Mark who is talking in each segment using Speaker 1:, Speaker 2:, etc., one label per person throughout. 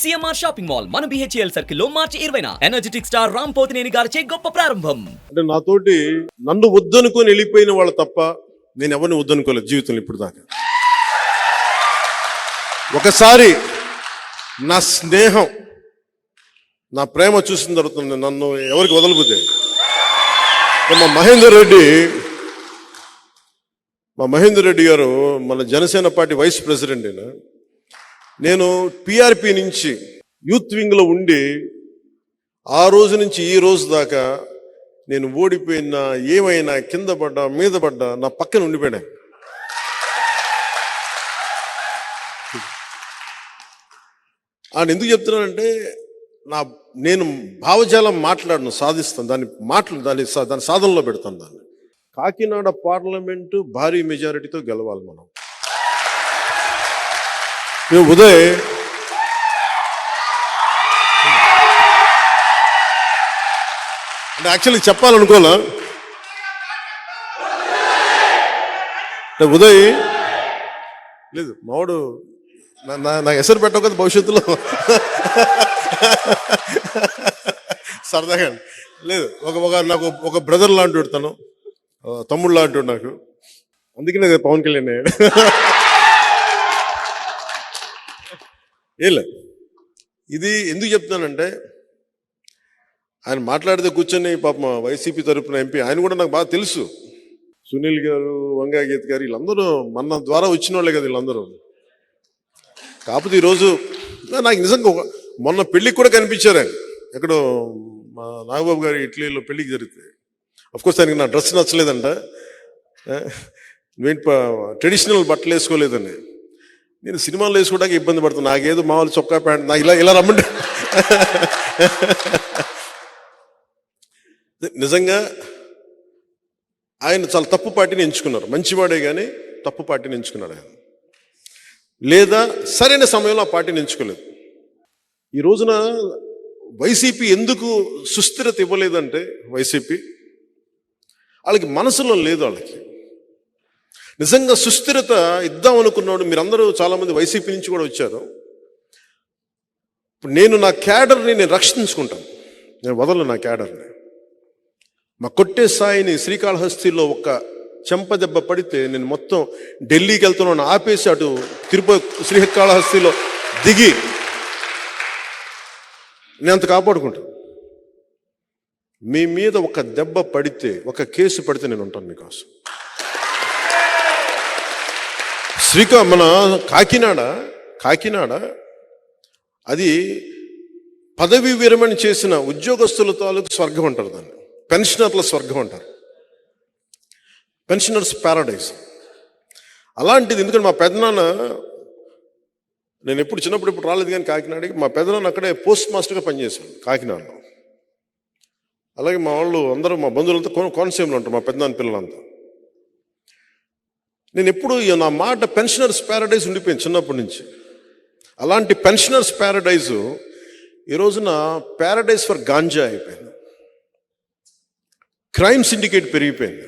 Speaker 1: CMR shopping mall మన BHEL సర్కిల్లో మార్చి ఇరవైన. ఎనర్జెటిక్ స్టార్ రామ్ పోతినేని గారిచే గొప్ప ప్రారంభం.
Speaker 2: అంటే నాతోటి నన్ను వద్దనుకొని వెళ్ళిపోయిన వాళ్ళు తప్ప నేను ఎవరిని వద్దనుకోలేదు జీవితంలో ఇప్పుడు దాకా. ఒకసారి నా స్నేహం నా ప్రేమ చూసిన తర్వాత నన్ను ఎవరికి వదలబోతే మా మహేందర్ రెడ్డి మా మహేందర్ రెడ్డి గారు మన జనసేన పార్టీ వైస్ ప్రెసిడెంట్ అయినా నేను పిఆర్పి నుంచి యూత్ వింగ్లో ఉండి ఆ రోజు నుంచి ఈ రోజు దాకా నేను ఓడిపోయినా ఏమైనా కింద పడ్డా మీద పడ్డా నా పక్కన ఉండిపోయినా. ఆయన ఎందుకు చెప్తున్నానంటే నా నేను భావజాలం మాట్లాడను సాధిస్తాను దాన్ని మాటలు దాన్ని సా- దాని సాధనలో పెడతాను దాన్ని. కాకినాడ పార్లమెంటు భారీ మెజారిటీతో గెలవాలి మనం. మేము ఉదయ్ అంటే యాక్చువల్లీ చెప్పాలనుకోలే అంటే ఉదయ్ లేదు మావాడు నా- నా నా ಹೆಸರು పెట్టవు కదా భవిష్యత్తులో సరదాగా లేదు ఒక ఒక నాకు ఒక బ్రదర్ లాంటి వాడు తను ఆ, తమ్ముడు లాంటి వాడు నాకు అందుకనే కదా పవన్ కళ్యాణ్ ఏలే ఇది ఎందుకు చెప్తున్నానంటే ఆయన మాట్లాడితే కూర్చొని పాపం వైసీపీ తరఫున ఎంపీ ఆయన కూడా నాకు బాగా తెలుసు. సునీల్ గారు వంగాగీత్ గారు వీళ్ళందరూ మన ద్వారా వచ్చిన వాళ్ళే కదా వీళ్ళందరూ. కాకపోతే ఈరోజు నాకు నిజంగా మొన్న పెళ్ళికి కూడా కనిపించారు ఆయన. ఎక్కడో మా నాగబాబు గారి ఇట్లీలో పెళ్ళికి జరిగితే. అఫ్కోర్స్ ఆయనకి నా డ్రెస్ నచ్చలేదంట. నువ్వేంటి ట్రెడిషనల్ బట్టలు వేసుకోలేదని. నేను సినిమాలు వేసుకోవడానికి ఇబ్బంది పడుతున్నా. నాకేదో మామూలు చొక్కా ప్యాంట్ నాకు ఇలా ఇలా రమ్మంటే. నిజంగా ఆయన చాలా తప్పు పార్టీని ఎంచుకున్నారు. మంచివాడే కానీ తప్పు పార్టీని ఎంచుకున్నాడు ఆయన. లేదా సరైన సమయంలో ఆ పార్టీని ఎంచుకోలేదు. ఈ రోజున వైసీపీ ఎందుకు సుస్థిరత ఇవ్వలేదంటే వైసీపీ వాళ్ళకి మనసులో లేదు వాళ్ళకి. నిజంగా సుస్థిరత ఇద్దాం అనుకున్నాడు మీరందరూ చాలామంది వైసీపీ నుంచి కూడా వచ్చారు. ఇప్పుడు నేను నా క్యాడర్ని నేను రక్షించుకుంటాను. నేను వదలను నా క్యాడర్ని. మా కొట్టే స్థాయిని శ్రీకాళహస్తిలో ఒక చెంప దెబ్బ పడితే నేను మొత్తం ఢిల్లీకి వెళ్తున్నాను ఆపేసి అటు తిరుపతి శ్రీకాళహస్తిలో దిగి నేను అంత కాపాడుకుంటాను. మీ మీద ఒక దెబ్బ పడితే ఒక కేసు పడితే నేను ఉంటాను మీకోసం. శ్రీకా మన కాకినాడ కాకినాడ అది పదవి విరమణ చేసిన ఉద్యోగస్తుల తాలూకు స్వర్గం అంటారు దాన్ని. పెన్షనర్ల స్వర్గం అంటారు. పెన్షనర్స్ పారాడైజ్ అలాంటిది ఎందుకంటే మా పెదనాన్న నేను ఎప్పుడు చిన్నప్పుడు ఇప్పుడు రాలేదు కానీ కాకినాడకి మా పెదనాన్న అక్కడే పోస్ట్ మాస్టర్గా పనిచేశాడు కాకినాడలో. అలాగే మా వాళ్ళు అందరూ మా బంధువులంతా కోనసీమలో ఉంటారు మా పెద్దనాన్న పిల్లలంతా. నేను ఎప్పుడు నా మాట పెన్షనర్స్ ప్యారడైజ్ ఉండిపోయింది చిన్నప్పటి నుంచి. అలాంటి పెన్షనర్స్ ప్యారడైజ్ ఈ రోజున ప్యారడైజ్ ఫర్ గాంజా అయిపోయింది. క్రైమ్ సిండికేట్ పెరిగిపోయింది.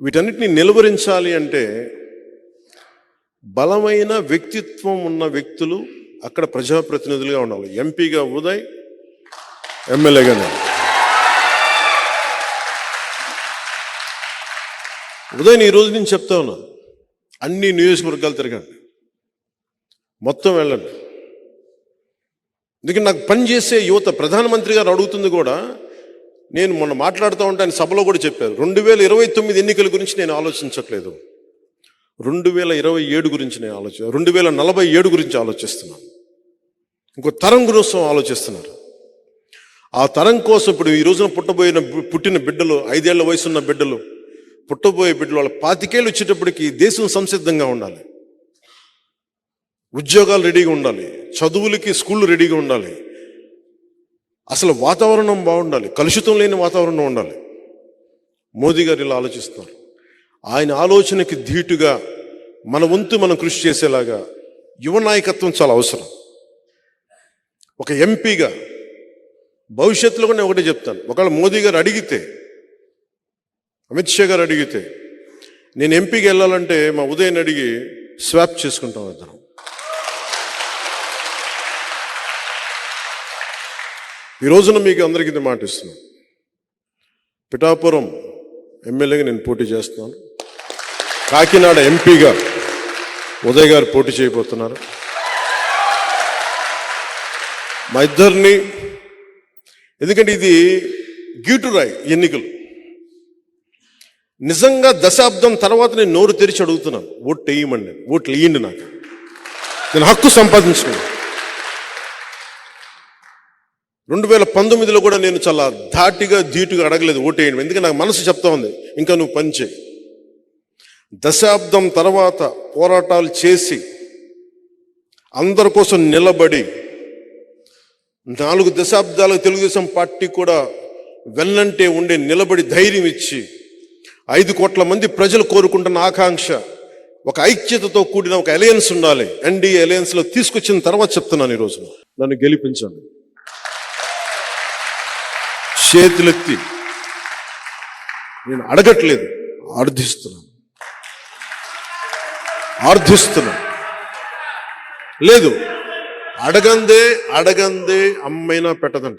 Speaker 2: వీటన్నిటిని నిలువరించాలి అంటే బలమైన వ్యక్తిత్వం ఉన్న వ్యక్తులు అక్కడ ప్రజాప్రతినిధులుగా ఉండాలి. ఎంపీగా ఉదయ్ ఎమ్మెల్యేగా నేను ఉదయం ఈ రోజు నేను చెప్తా ఉన్నాను అన్ని నియోజకవర్గాలు తిరగండి. మొత్తం వెళ్ళండి. ఎందుకంటే నాకు పనిచేసే యువత ప్రధానమంత్రి గారు అడుగుతుంది కూడా నేను మొన్న మాట్లాడుతూ ఉంటే ఆయన సభలో కూడా చెప్పారు రెండు వేల ఇరవై తొమ్మిది ఎన్నికల గురించి నేను ఆలోచించట్లేదు. రెండు వేల ఇరవై ఏడు గురించి నేను ఆలోచన రెండు వేల నలభై ఏడు గురించి ఆలోచిస్తున్నాను. ఇంకో తరం కోసం ఆలోచిస్తున్నారు. ఆ తరం కోసం ఇప్పుడు ఈ రోజున పుట్టబోయిన పుట్టిన బిడ్డలు ఐదేళ్ళ వయసున్న బిడ్డలు పుట్టబోయే బిడ్డలు వాళ్ళ పాతికేళ్ళు వచ్చేటప్పటికి దేశం సంసిద్ధంగా ఉండాలి. ఉద్యోగాలు రెడీగా ఉండాలి. చదువులకి స్కూళ్ళు రెడీగా ఉండాలి. అసలు వాతావరణం బాగుండాలి. కలుషితం లేని వాతావరణం ఉండాలి. మోదీ గారు ఇలా ఆలోచిస్తున్నారు. ఆయన ఆలోచనకి ధీటుగా మన వంతు మనం కృషి చేసేలాగా యువ నాయకత్వం చాలా అవసరం. ఒక ఎంపీగా భవిష్యత్తులో కూడా నేను ఒకటే చెప్తాను. ఒకవేళ మోదీ గారు అడిగితే అమిత్ షా గారు అడిగితే నేను ఎంపీకి వెళ్ళాలంటే మా ఉదయం అడిగి స్వాప్ చేసుకుంటాం ఇద్దరం. ఈ రోజున మీకు అందరికీ ఇది మాట ఇస్తున్నాను పిఠాపురం ఎమ్మెల్యేగా నేను పోటీ చేస్తున్నాను. కాకినాడ ఎంపీగా ఉదయ్ గారు పోటీ చేయబోతున్నారు. మా ఇద్దరిని ఎందుకంటే ఇది గీటురాయి ఎన్నికలు. నిజంగా దశాబ్దం తర్వాత నేను నోరు తెరిచి అడుగుతున్నాను ఓట్లు వేయమండి నేను. ఓట్లు వేయండి నాకు. నేను హక్కు సంపాదించుకున్నాను. రెండు వేల పంతొమ్మిదిలో కూడా నేను చాలా ధాటిగా ధీటుగా అడగలేదు ఓటేయండి ఎందుకంటే నాకు మనసు చెప్తా ఉంది ఇంకా నువ్వు పని చేయి. దశాబ్దం తర్వాత పోరాటాలు చేసి అందరి కోసం నిలబడి నాలుగు దశాబ్దాలకు తెలుగుదేశం పార్టీ కూడా వెళ్ళంటే ఉండే నిలబడి ధైర్యం ఇచ్చి ఐదు కోట్ల మంది ప్రజలు కోరుకుంటున్న ఆకాంక్ష ఒక ఐక్యతతో కూడిన ఒక అలయన్స్ ఉండాలి. ఎన్డీఏ అలయన్స్లో తీసుకొచ్చిన తర్వాత చెప్తున్నాను ఈరోజు నన్ను గెలిపించండి. చేతులెత్తి. నేను అడగట్లేదు ఆర్థిస్తున్నాను ఆర్థిస్తున్నాను లేదు అడగందే అడగందే అమ్మైనా పెట్టదంట.